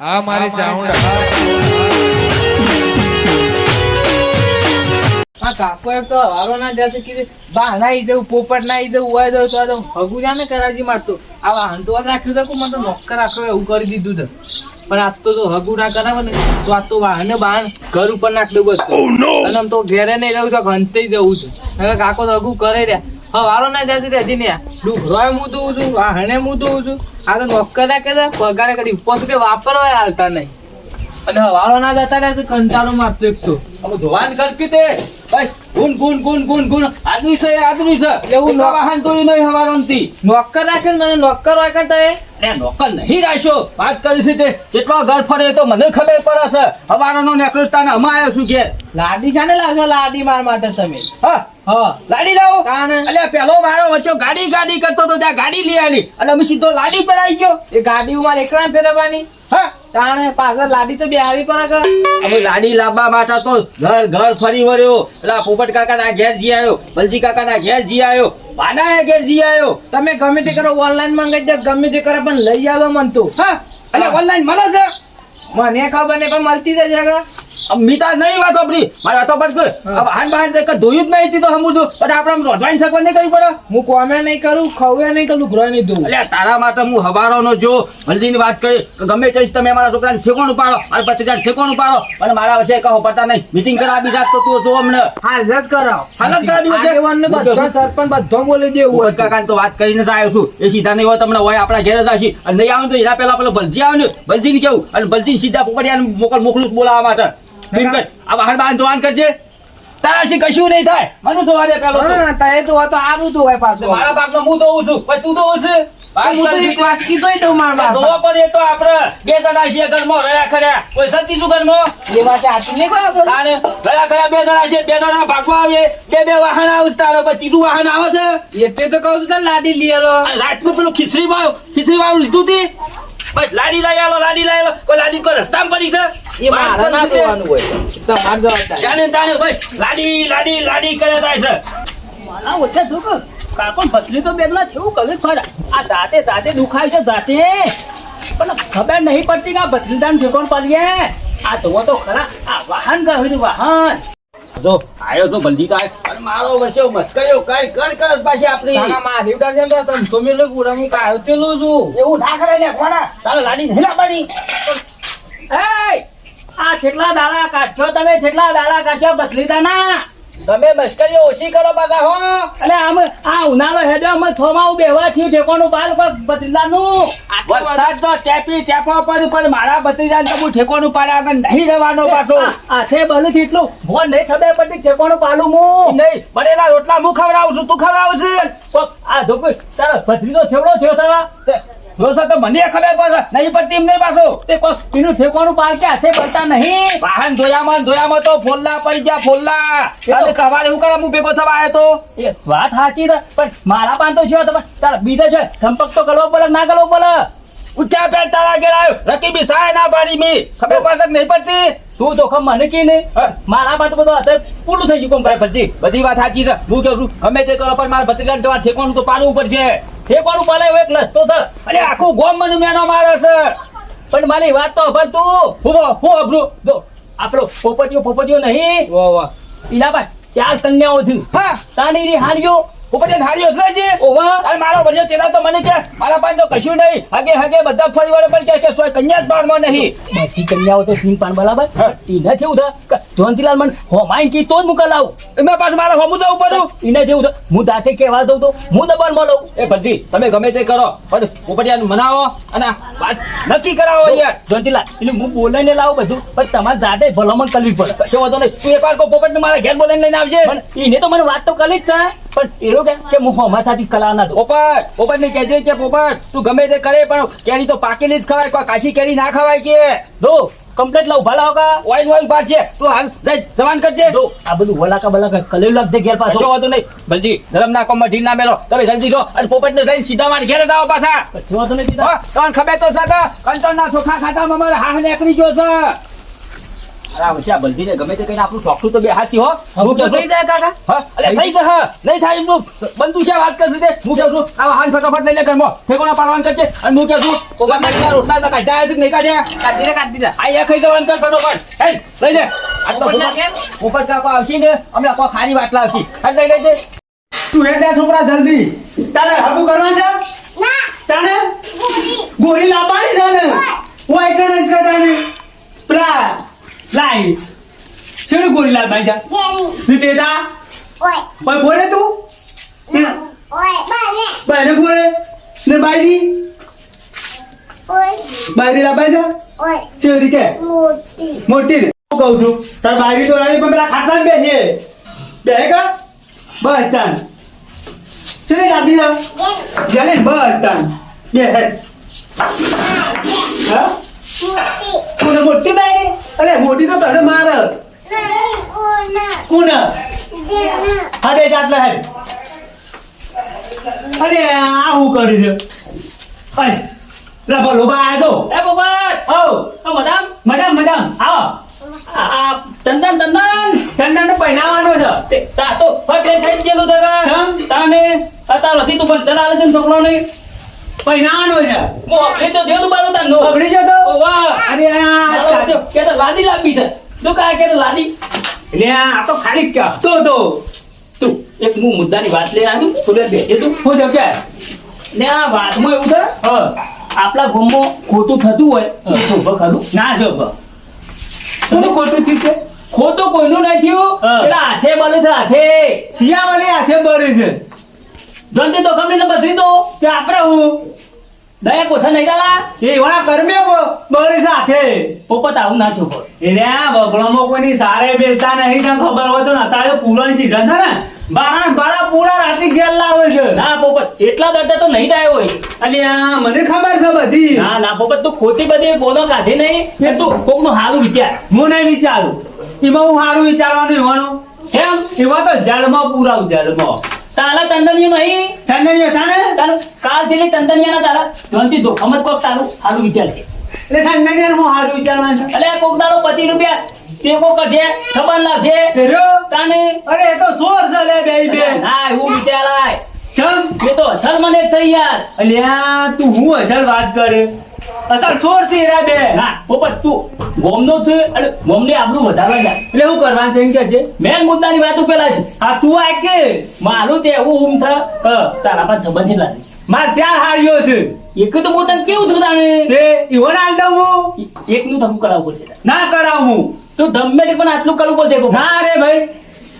આ મારી ચાઉંડા કાકો એમ તો હવારો ના જશે કીધું બા નાઈ દઉં પોપટ નાઈ દઉં ઉવાઈ દઉં તો આ તો હગુ જાને કરાજી મારતો. આ વાહન તો રાખ્યું તો મને તો નોકર રાખો એવું કરી દીધું છે પણ આજ તો જો હગુ ના કરાવે ને તો આ તો વાહન બાહન ઘર ઉપર નાખ દઉં બસ અને આમ તો ઘેરે નહીં રહું તો ઘંતે જવું છે. હવે કાકો તો હગુ કરે રહ્યા. હવારો ના જશે તે હજી ને ડુંગરોય હું દઉં છું હણે હું દઉં છું. આ તો નોકર રાખે છે પગારે કરી પોતે કે વાપરવા હાલતા નહીં. અને હવારો ના જતા રહે કંટાળો મારતો એક તો. ધોવાન કરકી તે. બસ ગુન ગુન ગુન ગુન ગુન આદમી છે આદમી છે. એવું એવું વાહન તો નહીં હવારોનથી. નોકર રાખે મને નોકર રાખે કરતા નોકર નહીં રાખ્યો વાત કરી છે તે. કેટલો ઘર ફરે તો મને ખબર પડે છે. હવારોનો નેકલેસ તાને હમણાં આવ્યો છું ઘેર. લાડી છે ને લાડી માર માટે તમે. હા હા. લાડી લાવો? અલ્યા પેલો મારો વચ્ચે ગાડી ગાડી કરતો તો ત્યાં ગાડી લઈ આવી અને અમે સીધો લાડી પર આવી ગયો. એ ગાડી મારે એકલા ફેરવવાની હા. તાણે પાછળ લાડી તો બે આવી પણ કે હવે લાડી લાંબા માથા તો ઘર ઘર ફરી વળ્યો. એટલે પોપટ કાકા ના ઘેર જી આવ્યો બલજી કાકા ના ઘેર જી આવ્યો વાના ઘેર જી આવ્યો તમે ગમે તે કરો ઓનલાઈન મંગાઈ દે ગમે તે કરો પણ લઈ આવો મન તો. હા એટલે ઓનલાઈન મળે છે? મને ખબર નહીં પણ મળતી જ કે મીતા નહીં વાતો આપણી મારી વાતો પર. હવે હાન બહાર દેખ ધોયું જ નહીં તો હમું પણ આપણે રોજવાઈન સગવડ નહીં કરવી પડે? હું કોમે નહીં કરું ખવે નહીં કરું ગ્રહ નહીં દઉં એટલે તારા માટે હું હવારોનો જો હલ્દીની વાત કરી કે ગમે તે તમે મારા છોકરાને ઠેકોનું પાડો મારા પતિજાને ઠેકોનું ઉપાડો. અને મારા વિશે કહો પડતા નહીં. મીટિંગ કરાવી બીજા તો તું જો અમને. હાલ જ કરાવ. હાલ જ કરાવી. આગેવાનને બધા સરપંચ બધો બોલી દેવું કાકાને તો વાત કરીને જ આવ્યો છું. એ સીધા નહીં હોય તમને હોય આપણા ઘેર જ હશી. અને નહીં આવે તો એના પહેલા પેલો બલજી આવે ને. બલજીને કેવું? અને બલજીને સીધા પોપડિયાને મોકલ મોકલું બોલાવવા માટે. તું આ વાહન બાહન ધોવાન કરજે. તારાથી કશું નહીં થાય. મને ધોવા દે પેલો તારે તો તો આવું તો હોય પાછું મારા ભાગમાં. હું ધોઉં છું પછી તું છે આ લાડી આ લીધું લાડી લઈ આવો લાડી લઈ આવો કોઈ લાડી કોઈ રસ્તામાં પડી છે? એ મારે ના જોવાનું હોય. તમારે જવાબદારી જાણે તાને બસ લાડી લાડી લાડી કરે થાય છે. માલા ઓછા દુખ કાકોન ફસલી તો બેગલા થયું કલે ફરા આ જાતે દાંતે દુખાય છે જાતે. પણ ખબર નહીં પડતી કે આ ભસલીદાન ઠેકોણ પાડીએ. આ જોવો તો ખરા આ વાહન ગયું વાહન. જો આયો તો બલજી તો આયો. મારો વસ્યો મસ્કરીઓ કર કર કર પાછી આપણી. કાકા મારી ઉડાડ છે ને તો સંતો મેલો પૂરા હું કાયો તેલો છું. એવું ના કરે ને કોણા તારે લાડી નહીં લાવવાની. એય આ કેટલા દાડા કાઢ્યો તમે? કેટલા દાડા કાઢશો ભસલીદાના તમે મસ્કરીઓ ઓછી કરો બધા હો. અરે આમ આ ઉનાળો હેડો અમે થોમાં બેવા થયું ઠેકોનું બાલ પર બદલાનું. વરસાદ તો ટેપી ટેપવા પર પણ મારા ભત્રીજાને તો હું ઠેકોનું પાડ્યા વગર નહીં રહેવાનો પાછો. આથે બલું એટલું ભોન નહીં ખબર પડતી ઠેકોનું પાલું હું નહીં બનેલા રોટલા હું ખવડાવું છું તું ખવડાવું છું. આ ધોકું તારા ભત્રીજો થેવડો થયો તારા. જો તો મને ખબર પડે નહીં પડતી એમ નહીં પાછો. તે એનું ઠેકોનું પાલ કે હાથે પડતા નહીં. વાહન ધોયામાં ધોયામાં તો ફોલ્લા પડી ગયા ફોલ્લા. તારે કવાડે હું કરવા? હું ભેગો થવા આવ્યો તો? વાત સાચી પણ મારા પાન તો છે તમે તારા બીજા છે સંપર્ક તો કરવો પડે ના કરવો પડે? ઊંચા પેટ તારા ઘેર આવ્યો. રકીબી સાય ના પાડી મી. ખબર પડે નહીં પડતી? તું તો ખમ મને કી નહીં. મારા તો બધું પૂરું થઈ ગયું કોમ ભાઈ. ભરજી બધી વાત સાચી છે. હું કહું છું ગમે તે કરો પણ મારા ભત્રીજાને તમારે ઠેકવાનું તો પાડવું પડશે. ઠેકોનું પાલે એક લસતો થ. અરે આખું ગોમ મને મેનો મારે છે. પણ મારી વાત તો અભર તું. હું હું અભરું. જો આપણો પોપટીઓ પોપટીઓ નહીં. વાહ વાહ. ઈલા ભાઈ ચાર કન્યાઓ થયું હા. તાની રી હાલ્યો. ઉપર જે હારી હશે ઓવા અરે મારો ભર્યો તેના તો મને કે મારા પાસે તો કશું નહીં. હગે હગે બધા ફરી વળે પણ કે કે સોય કન્યા જ પાડમાં નહીં. કન્યાઓ તો સિંહ પાન બરાબર. ઈને જેવું થાય. જોનતીલાલ મને હોમાઈ કી તો જ મુકા લાવું. એમાં પાછું મારે હમું જવું પડું ઈને જેવું થાય. હું દાંતે કહેવા દઉં તો હું દબાણમાં લઉં. એ ભરજી તમે ગમે તે કરો પણ પોપટિયાને મનાવો અને વાત નક્કી કરાવો યાર. જોનતીલાલ એટલે હું બોલાઈને લાવું બધું પણ તમારે જાતે ભલામણ કરવી પડે. કશો વાંધો નહીં. તું એકવાર કો પોપટ મારા ઘેર બોલાઈને લઈને આવજે. પણ એને તો મને વાત તો કરી જ છે પણ એનો કે કે હું માથાથી કલા ના પોપટ પોપટ ને કહેજે કે પોપટ તું ગમે તે કરે પણ કેરી તો પાકેલી જ ખવાય કોઈ કાશી કેરી ના ખવાય કે. દો કમ્પ્લેટ લાવ ભલા હોગા ઓઇલ ઓઇલ પાર છે તું હાલ જઈ જવાન કરજે. દો આ બધું વલાકા બલાકા કલેવ લાગ દે ઘેર પાછો. વાતો નહીં ભરજી ધરમ ના કોમ ઢીલ ના મેલો. તમે જલ્દી જો અને પોપટને લઈને સીધા માર ઘેર આવો પાછા. જો તો નહીં દીધા હા, તમને ખબર તો છે કે કંટ્રોલના ચોખા ખાતા મમર હાહ નીકળી ગયો છે. આ બલજીને ગમે તે કહીને આપણું શોખું તો બે હાથી હો હું તો થઈ છું. જાય કાકા. હા અલે થઈ જશે. નહીં થાય એમનું. બંધુ છે વાત કરશે તે. હું કહું છું આવા હાન ફટાફટ લઈને ઘરમાં. ઠેકોના પાડવાનું કરજે. અને હું કહું છું કોકા મારી રોટલા તો કાઢ્યા કે નહીં કાઢ્યા? કાઢી દે કાઢી દીધા. આ એક ખાઈ જવાનું કર ફટોફટ. હે લઈ લે. આ તો કાકો આવશે ને અમે આખો ખારી બાટલા આવશે. હા લઈ લેજે. તું હેડે છોકરા જલ્દી. તારે હગું કરવા છે? તારે? ગોળી લાવવાની છે ને? હું એક જ કરતાને પ્રા લાઈ છેડું ગોળી લાવ ભાઈ જા. ની તેટા ભાઈ બોલે તું? ભાઈ બોલે. ને બાઈ બાઈ લાવ જા. ચેરી કે મોટી. ને હું કહું છું તાર બારી તો આવી પણ પેલા ખાટલા બેસીએ બે કા? બસ તાન જાને બસ તાન બે. હા? મોટી. બાઈ અરે મોટી તો તને માર. કોને હડે જાતલા હેડ. અરે આ હું કરી છે? અરે રબર લોબા આયો તો. એ બોબા ઓ ઓ મદામ મેડમ મેડમ આવો. આ આ તંદન તંદન પહેરાવાનો છે. તે તા ફટ થઈ ગયેલું તે કા. કેમ? તાને અત્યાર હતી તું પણ ચલા લે છોકરો ને પહેરાવાનો છે. હું અપડે તો દેવ બાજુ તાર નો જતો ઓ વાહ અરે આ ચાચો કે તો લાદી લાંબી છે. તો કા કે લાદી? એટલે આ તો ખાલી કહેતો તો તું. એક હું મુદ્દાની વાત લઈ આવ્યો તું બે એ તું. હું કે ને આ વાતમાં એવું છે હ. આપણા ગામમાં ખોટું થતું હોય તો તો ખરું ના જો બ કોનું ખોટું થયું છે? ખોટું કોઈનું નહીં થયું. એટલે હાથે બને છે હાથે. શિયાવાળી હાથે બરે છે. જલ્દી તો ગમે ને બધી તો. કે આપણે હું? દયા કોથા નહીં દાલા એ વાળા કરમે બળી સાથે. પોપટ આવું ના છોકરો એટલે આ બગડોમાં કોઈની સારે બેલતા નહીં તને ખબર હોય તો ને અત્યારે પૂરાની સીઝન છે ને? બારા બારા પૂરા રાતી ગેલ લાવે છે. ના પોપટ એટલા દર્દ તો નહીં થાય હોય. એટલે આ મને ખબર છે બધી. ના ના પોપટ તું ખોટી બધી બોલો કાઢી નહીં એ તું કોકનું હારું વિચાર. હું નહીં વિચારું. એમાં હું સારું વિચારવાનું એવાનું? કેમ? એમાં તો જળમાં પૂરા જળમાં તારા તંદનિયો નહીં. તંદનિયો સાને તારું કાલથી તંદનિયાના તારા દો. હમત કોક તારું હારું વિચાર છે. એટલે તંદનિયા હું સારું વિચારમાં અલે કોક દાડો પતિ રૂપિયા. તે કો કઢે ખબર લાગે પેલો કાને અરે એ તો ચોર છે લે બે બે? હું વિચાર વિચારાય. ચમ. એ તો અસલ મને થઈ યાર. અલ્યા તું હું અસલ વાત કરે? અસલ ચોર છે રે બે? ના પોપટ તું. ગોમનો છે અને ગોમને આપણું વધારવા જાય. એટલે હું કરવાનું છે એમ કે છે? મેન મુદ્દાની વાત પેલા જ આ તું આ કે? મારું તે એવું ઊંઘ થા તારા પાસે જમા જેટલા છે. માર ચાર હાર્યો છે. એક તો હું તને કેવું થયું તાણે? તે ઈવન હાલ દઉં હું? એકનું થવું કરાવવું પડશે ના કરાવું હું. તો ધમે તે પણ આટલું કરવું પડશે. ના રે ભાઈ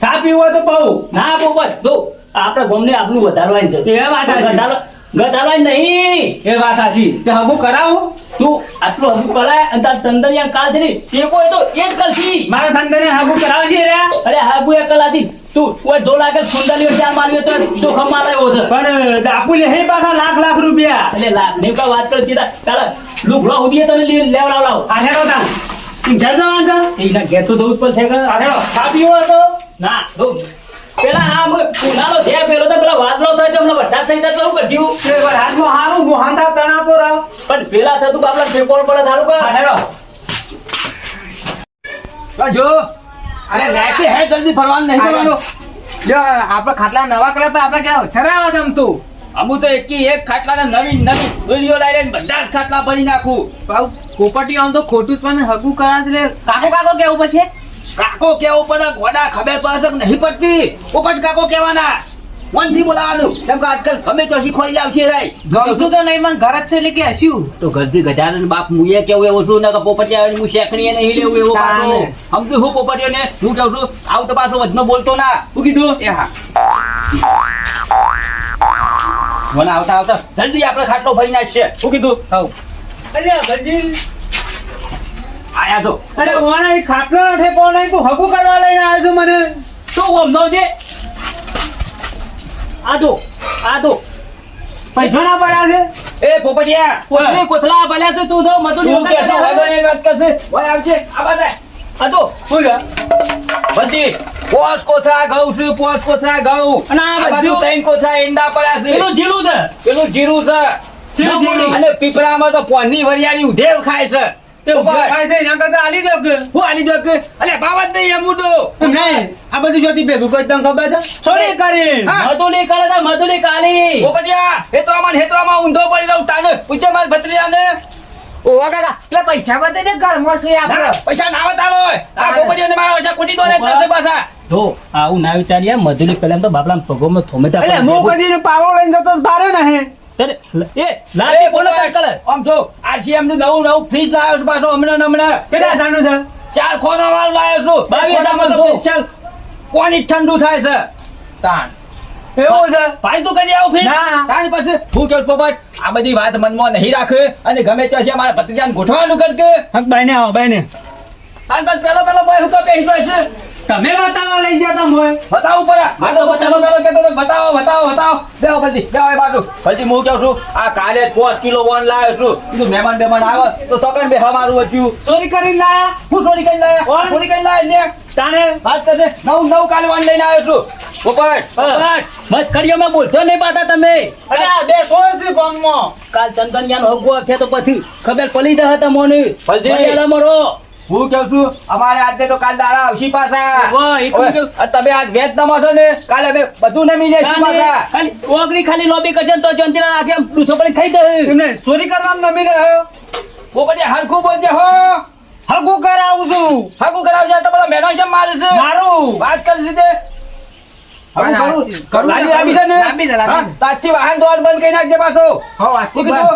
ચા પીવો તો પાઉં ના પોપટ જો આપણે ગોમને આપણું વધારવાની છે એ વાત છે ઘટાડવાની નહીં. એ વાત સાચી. તે હગું કરાવું? તું આટલું હજુ કરાય અને તાર તંદરિયા કાલ છે તે એ કોઈ તો એ જ કરશી. મારા ધંધાને હાગુ કરાવશે રે. અરે હા કોઈ કલાથી. તું કોઈ દો લાખ સુંદરીઓ ચાર માર્યો તો જોખમ મારાયો છે. પણ ડાકુ લે હે પાછા લાખ લાખ રૂપિયા. એટલે લાખ ને કા વાત કરતી તા તારા લુગડો ઉદીએ તને લે- લેવડાવ લાવ. આઠેરો તા ઘેર જવા જા એના ઘેર તો દઉં જ પડશે કે. આઠેરો ચા પીવો તો ના જો પેલા આમ ઉનાળો છે પેલો તો પેલા વાદળો થાય તો હમણાં વરસાદ થઈ જાય તો શું કરશું તે હાથમાં હારું મોહાતા તણાતો રહો. પણ પેલા થતું બાપલા ફેકોળ પડે થારું કે આઠેરો જો અરે રાતે હે જલ્દી ફરવાનું નહીં કરવાનું. જો આપણે ખાટલા નવા કરે તો આપણે ક્યાં સરાવા જમતું અમુ તો? એકી એક ખાટલાને નવી નવી દોરીઓ લાવી લઈને બધા જ ખાટલા ભરી નાખું. ભાવ પોપટી આમ તો ખોટું પણ હગું કરા એટલે કાકો કાકો કેવું પછી? કાકો કેવું પડે ગોડા ખબર પડે નહીં પડતી? પોપટ કાકો કહેવાના. મનથી બોલાવાનું. કેમ કે આજકાલ ગમે તો શીખવાઈ આવશે રે ગમતું તો નહીં પણ ઘર જ છે એટલે કે હસ્યું તો ઘરથી ગજાનન બાપ મુએ કેવું એવું છું? ને કે પોપટિયા હું શેખણીએ નહીં લેવું એવું પાછો. સમજુ હું પોપટિયો ને હું કહું છું આવું તો પાછો વધનો બોલતો ના. શું કીધું? એ હા. મને આવતા આવતા જલ્દી આપણે ખાટલો ભરી નાખશે શું કીધું? હવ. અલ્યા ગંજી આયા તો. અરે ઓના એ ખાટલો નથી કોણ નહીં તું હગું કરવા લઈને આવ્યો છું મને. શું સમજો છે? આ તો આ તો પૈસાના પડ્યા છે? એ પોપટિયા કોથળી કોથળા ભલ્યા છે તું જો મજૂરી તું કેસો વગર વાત કરશે. ઓય આવશે આ બાજુ. આ તો શું છે? બધી પોચ કોથળા ઘઉં છે પોચ કોથળા ઘઉં. અને આ બધું- ત્રણ કોથળા ઈંડા પડ્યા છે. પેલું જીરું છે? પેલું જીરું છે? અને પીપળામાં તો પોની વરિયાળી ઉધેવ ખાય છે. તે ઊભો છે એના કરતા આલી દો કે? હું આલી દો કે? અલે બાવા જ નહીં એમ તો. નહીં? આ બધું જોતી ભેગું કરી તને ખબર છે? કરી? હા. મજૂરી કરે કાલી. પોપટિયા હેતરામાં હેતરામાં ઊંધો પડી રહું તાને. પૂછે માર ભત્રીયાને ઓવા કાકા એટલે પૈસા બતાવી દે ઘરમાં છે આપણે પૈસા ના બતાવો. આ પોપટિયાને મારા પૈસા ખોટી દો ને. તમે પાછા. જો આવું ના વિચારીએ મજૂરી પેલા તો બાપલા ભગોમાં થોમે તા હું કદી પાવડો લઈને જતો ભારે ને ત્યારે એ લાગે બોલો કાંઈ આમ જો RCM નું નવું નવું ફ્રીજ લાવ્યો છું પાછો હમણાં હમણાં. કેટલા જાનું છે? ચાર ખોનો વાળું લાવ્યો છું. તો હજારમાં ઠંડુ થાય છે? તાન એવું છે? ભાઈ તું કરી આવું ફ્રીજ ના. પાસે હું પોપટ. આ બધી વાત મનમાં નહીં રાખે અને ગમે ત્યાં છે મારા ભત્રીજાને ગોઠવાનું કરકે હક બાઈને આવો બાઈને. પાસે પેલો પેલો હુકા પહેરી છે. તમે બતાવવા લઈ ગયા તમે હોય બતાવું પડે આ તો બતાવો હતો, બતાવો બતાવો બતાવો. બેહો પછી બેહો એ બાજુ. પછી હું કહું છું આ કાલે પાંચ કિલો વન લાવ્યો છું. બીજું મહેમાન બેમાન આવે. તો સકન બે હમારું વધ્યું. ચોરી કરીને લાયા? હું ચોરી કરીને લાયા? ચોરી કરીને લાયા લે તાણે વાત કરજે. નવ નવ કાલે વન લઈને આવ્યો છું. પોપટ બસ કરીઓ માં બોલતો નહીં પાતા તમે. અરે આ બે સોળ છે ગામમાં. કાલ ચંદન યાન હગવો છે તો પછી ખબર પડી જશે તમને. ફલજી મરો હું કહું છું અમારે આજે તો કાલ દાડા આવશી પાછા. તમે આજ વેચ નમો છો ને કાલે અમે બધું નમી જઈશું પાછા. ઓગણી ખાલી લોબી કરશે તો જંતીલા નાખે ડૂસો પડી ખાઈ દે એમને ચોરી કરવામાં નમી ગયો પોપટ હરખું બોલજે હો. હગું કરાવું છું. હરખું કરાવજે તો બધા મેનો છે મારે છે. મારું. વાત કરી દીધે વાત હરખું કરું. લાવી આપી છે ને? સાચી છે, છે. વાહન દોડ બંધ કરી નાખજે પાછો. હો વાત કીધું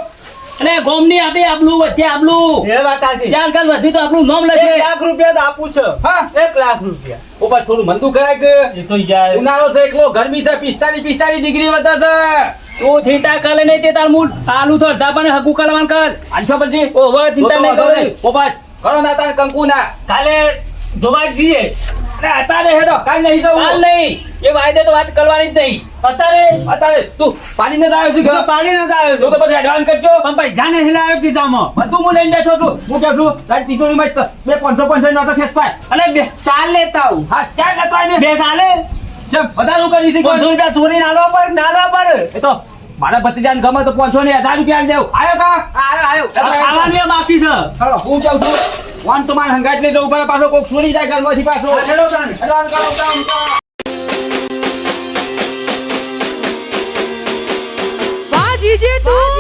અને ગોમની આપી આપલું વચ્ચે આપલું. એ વાત આસી ચાર કાલ વધી તો આપણું નામ એક લખે લાખ રૂપિયા તો આપું છે. હા. એક લાખ રૂપિયા. ઉપર થોડું મંદુ કરાય કે? એ તો જાય ઉનાળો છે એકલો ગરમી છે પિસ્તાલીસ પિસ્તાલીસ ડિગ્રી વધે છે. તું ચિંતા કરે નહીં તે તાર મૂળ. આલુ તો અડધા પણ હગું કરવાનું કર આનસો પછી? ઓ હવે ચિંતા નહીં કરું. પોપટ કરો ના તાર કંકુ ના કાલે જોવા જઈએ. અરે અત્યારે હેડો કાઈ નહીં જવું. કાલ નહીં. એ વાયદે તો વાત કરવાની જ નહીં. અત્યારે અત્યારે તું પાણી ને આવ્યો છું તો પાણી નતો આવ્યો છું તો પછી એડવાન્સ કરજો. પણ પૈસા નહીં લાવ્યો કીધામાં બધું હું લઈને બેઠો છું. હું કે છું તારી તિજોરીમાં માં બે પાંચસો પાંચસો નોટો ખેંચતા અને બે ચાલ લેતા આવું. હા ચાર જતો એને બે સાલે ચમ વધારું કરી દીધી પાંચસો રૂપિયા ચોરી નાલવા પર નાલવા પર. એ તો મારા ભત્રીજાને ગમે તો પાંચસો ને હજાર રૂપિયા દેવ. આવ્યો કા? આયો આવ્યો ખાવાની બાકી છે. હું જાઉં છું. વાન તો મારે હંગાટ લઈ જવું પડે પાછો કોક સુરી જાય ઘરમાંથી પાછો વાહ જીજે તું